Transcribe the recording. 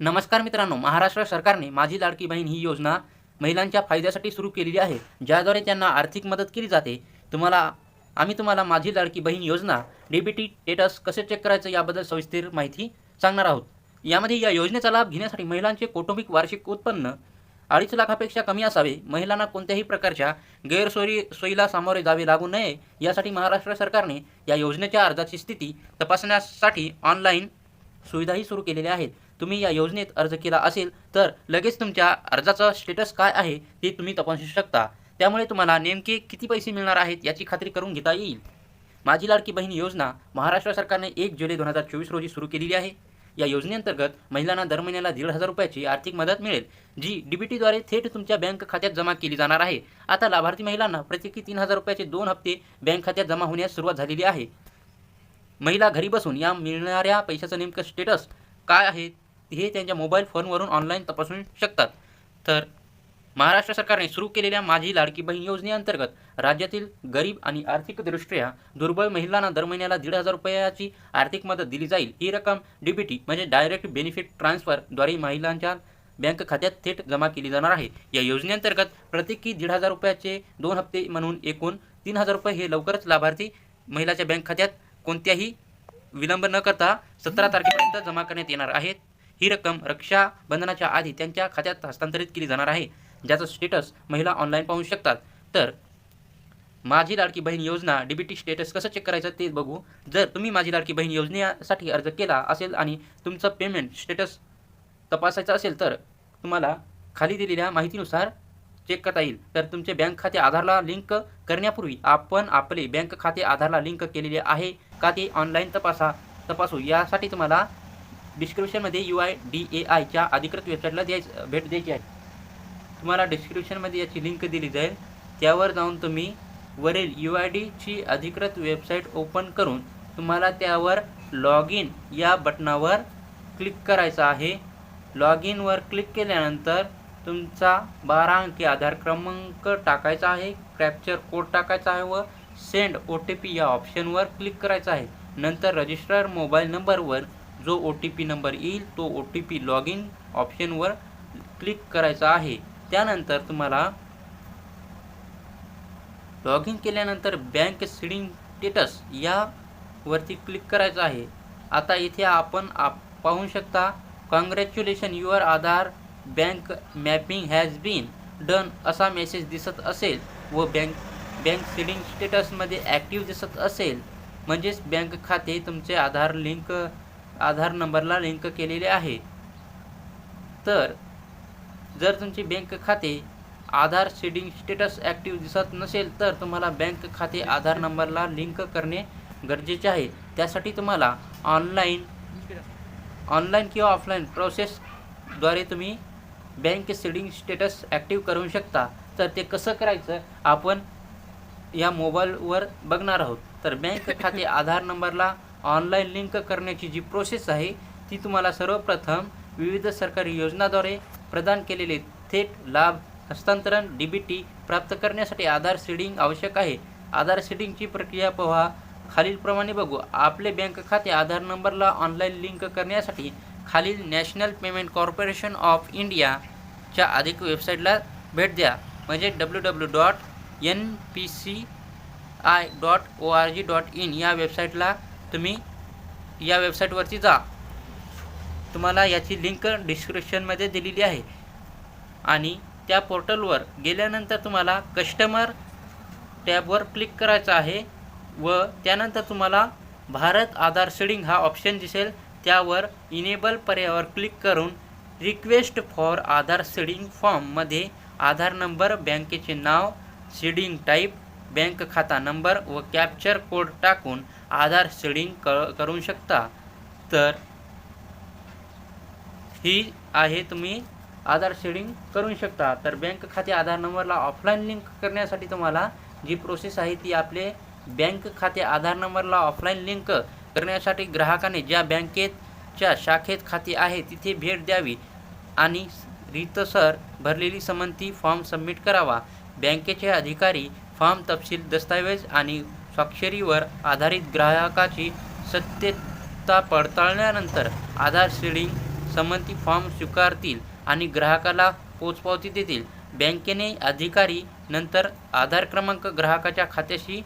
नमस्कार मित्रांनो महाराष्ट्र सरकारने माझी लाडकी बहीण ही योजना महिलांच्या फायद्यासाठी सुरू केलेली आहे ज्याद्वारे त्यांना आर्थिक मदत केली जाते. तुम्हाला आम्ही तुम्हाला माझी लाडकी बहीण योजना डीबीटी स्टेटस कसे चेक करायचं याबद्दल सविस्तर माहिती सांगणार आहोत. यामध्ये या योजनेचा लाभ घेण्यासाठी महिलांचे कौटुंबिक वार्षिक उत्पन्न अडीच लाखापेक्षा कमी असावे महिलांना कोणत्याही प्रकारच्या गैरसोयी सोयीला सामोरे जावे लागू नये यासाठी महाराष्ट्र सरकारने या योजनेच्या अर्जाची स्थिती तपासण्यासाठी ऑनलाईन सुविधाही सुरू केलेल्या आहेत. तुम्ही या योजनेत अर्ज केला असेल तर लगेच तुमच्या अर्जाचा स्टेटस काय आहे ते तुम्ही तपासू शकता. त्यामुळे तुम्हाला नेमके किती पैसे मिळणार आहेत याची खात्री करून घेता येईल. माझी लाडकी बहीण योजना महाराष्ट्र सरकारने एक जुलै दोन हजार चोवीस रोजी सुरू केलेली आहे. या योजनेअंतर्गत महिलांना दर महिन्याला दीड हजार रुपयाची आर्थिक मदत मिळेल जी डीबीटीद्वारे थेट तुमच्या बँक खात्यात जमा केली जाणार आहे. आता लाभार्थी महिलांना प्रत्येकी तीन हजार रुपयाचे दोन हप्ते बँक खात्यात जमा होण्यास सुरुवात झालेली आहे. महिला घरी बसून या मिळणाऱ्या पैशाचं नेमकं स्टेटस काय आहे हे त्यांच्या मोबाईल फोनवरून ऑनलाईन तपासू शकतात. तर महाराष्ट्र सरकारने सुरू केलेल्या माझी लाडकी बहीण योजनेअंतर्गत राज्यातील गरीब आणि आर्थिकदृष्ट्या दुर्बळ महिलांना दर महिन्याला दीड हजार रुपयाची आर्थिक मदत दिली जाईल. ही रक्कम डीबीटी म्हणजे डायरेक्ट बेनिफिट ट्रान्सफरद्वारे महिलांच्या बँक खात्यात थेट जमा केली जाणार आहे. या योजनेअंतर्गत प्रत्येकी दीड हजार रुपयाचे दोन हप्ते म्हणून एकूण तीन हजार रुपये हे लवकरच लाभार्थी महिलाच्या बँक खात्यात कोणत्याही विलंब न करता सतरा तारखेपर्यंत जमा करण्यात येणार आहेत. ही रक्कम रक्षाबंधनाच्या आधी त्यांच्या खात्यात हस्तांतरित केली जाणार आहे. ज्याचं स्टेटस महिला ऑनलाईन पाहू शकतात. तर माझी लाडकी बहीण योजना डीबीटी स्टेटस कसं चेक करायचं ते बघू. जर तुम्ही माझी लाडकी बहीण योजनेसाठी अर्ज केला असेल आणि तुमचं पेमेंट स्टेटस तपासायचं असेल तर तुम्हाला खाली दिलेल्या माहितीनुसार चेक करता येईल. तर तुमचे बँक खाते आधारला लिंक करण्यापूर्वी आपण आपले बँक खाते आधारला लिंक केलेले आहे. का ते ऑनलाईन तपासा तपासू? यासाठी तुम्हाला डिस्क्रिप्शनमध्ये यू आय डी ए आयच्या अधिकृत वेबसाईटला द्यायचं भेट द्यायची आहे. तुम्हाला डिस्क्रिप्शनमध्ये याची लिंक दिली जाईल. त्यावर जाऊन तुम्ही वरील यू आय डीची अधिकृत वेबसाईट ओपन करून तुम्हाला त्यावर लॉग इन या बटनावर क्लिक करायचं आहे. लॉग इनवर क्लिक केल्यानंतर तुमचा बारा अंकी आधार क्रमांक टाकायचा आहे कॅप्चर कोड टाकायचा आहे व सेंड ओ टी पी या ऑप्शनवर क्लिक करायचा आहे. नंतर रजिस्टर मोबाईल नंबरवर जो ओ टी पी नंबर येईल तो O T P log in ऑप्शनवर क्लिक करायचा आहे. त्यानंतर तुम्हाला लॉग इन केल्यानंतर बँक सिडिंग स्टेटस यावरती क्लिक करायचं आहे. आता इथे आपण आप पाहू शकता congratulation your Aadhaar bank mapping has been done असा मेसेज दिसत असेल व बँक बँक सिलिंग स्टेटसमध्ये ॲक्टिव्ह दिसत असेल म्हणजेच बँक खाते तुमचे आधार लिंक आधार नंबरला लिंक केलेले आहे. तर जर तुमचे बँक खाते आधार सीडिंग स्टेटस ॲक्टिव्ह दिसत नसेल तर तुम्हाला बँक खाते आधार नंबरला लिंक करणे गरजेचे आहे. त्यासाठी तुम्हाला ऑनलाईन ऑनलाईन किंवा ऑफलाईन प्रोसेसद्वारे तुम्ही बँक सीडिंग स्टेटस ॲक्टिव्ह करू शकता. तर ते कसं करायचं? आपण या मोबाईलवर बघणार आहोत. तर बँक खाते आधार नंबरला ऑनलाईन लिंक करण्याची जी प्रोसेस आहे ती तुम्हाला सर्वप्रथम विविध सरकारी योजनाद्वारे प्रदान केलेले थेट लाभ हस्तांतरण डी बी टी प्राप्त करण्यासाठी आधार सीडिंग आवश्यक आहे. आधार सीडिंगची प्रक्रिया पहा. खालीलप्रमाणे बघू. आपले बँक खाते आधार नंबरला ऑनलाईन लिंक करण्यासाठी खालील नॅशनल पेमेंट कॉर्पोरेशन ऑफ इंडियाच्या अधिक वेबसाईटला भेट द्या. म्हणजे W W dot N P C I dot O R G dot in या वेबसाईटला तुम्ही या वेबसाईटवरती जा. तुम्हाला याची लिंक डिस्क्रिप्शनमध्ये दिलेली आहे. आणि त्या पोर्टलवर गेल्यानंतर तुम्हाला कस्टमर टॅबवर क्लिक करायचं आहे व त्यानंतर तुम्हाला भारत आधार सेडिंग हा ऑप्शन दिसेल. त्यावर इनेबल पर्यायावर क्लिक करून रिक्वेस्ट फॉर आधार सेडिंग फॉर्ममध्ये आधार नंबर बँकेचे नाव सीडिंग टाईप बँक खाता नंबर व कॅप्चर कोड टाकून आधार सीडिंग क करू शकता. तर ही आहे तुम्ही आधार शेडिंग करू शकता. तर बँक खाते आधार नंबरला ऑफलाईन लिंक करण्यासाठी तुम्हाला जी प्रोसेस आहे ती आपले बँक खाते आधार नंबरला ऑफलाईन लिंक करण्यासाठी ग्राहकाने ज्या बँकेच्या शाखेत खाते आहे तिथे भेट द्यावी आणि रीतसर भरलेली समंती फॉर्म सबमिट करावा. बँकेचे अधिकारी फॉर्म तपशील दस्तऐवज आणि स्वाक्षरीवर आधारित ग्राहकाची सत्यता पडताळल्यानंतर आधार सीडिंग संमती फॉर्म स्वीकारतील आणि ग्राहकाला पोचपावती देतील. बँकेने अधिकारी नंतर आधार क्रमांक ग्राहकाच्या खात्याशी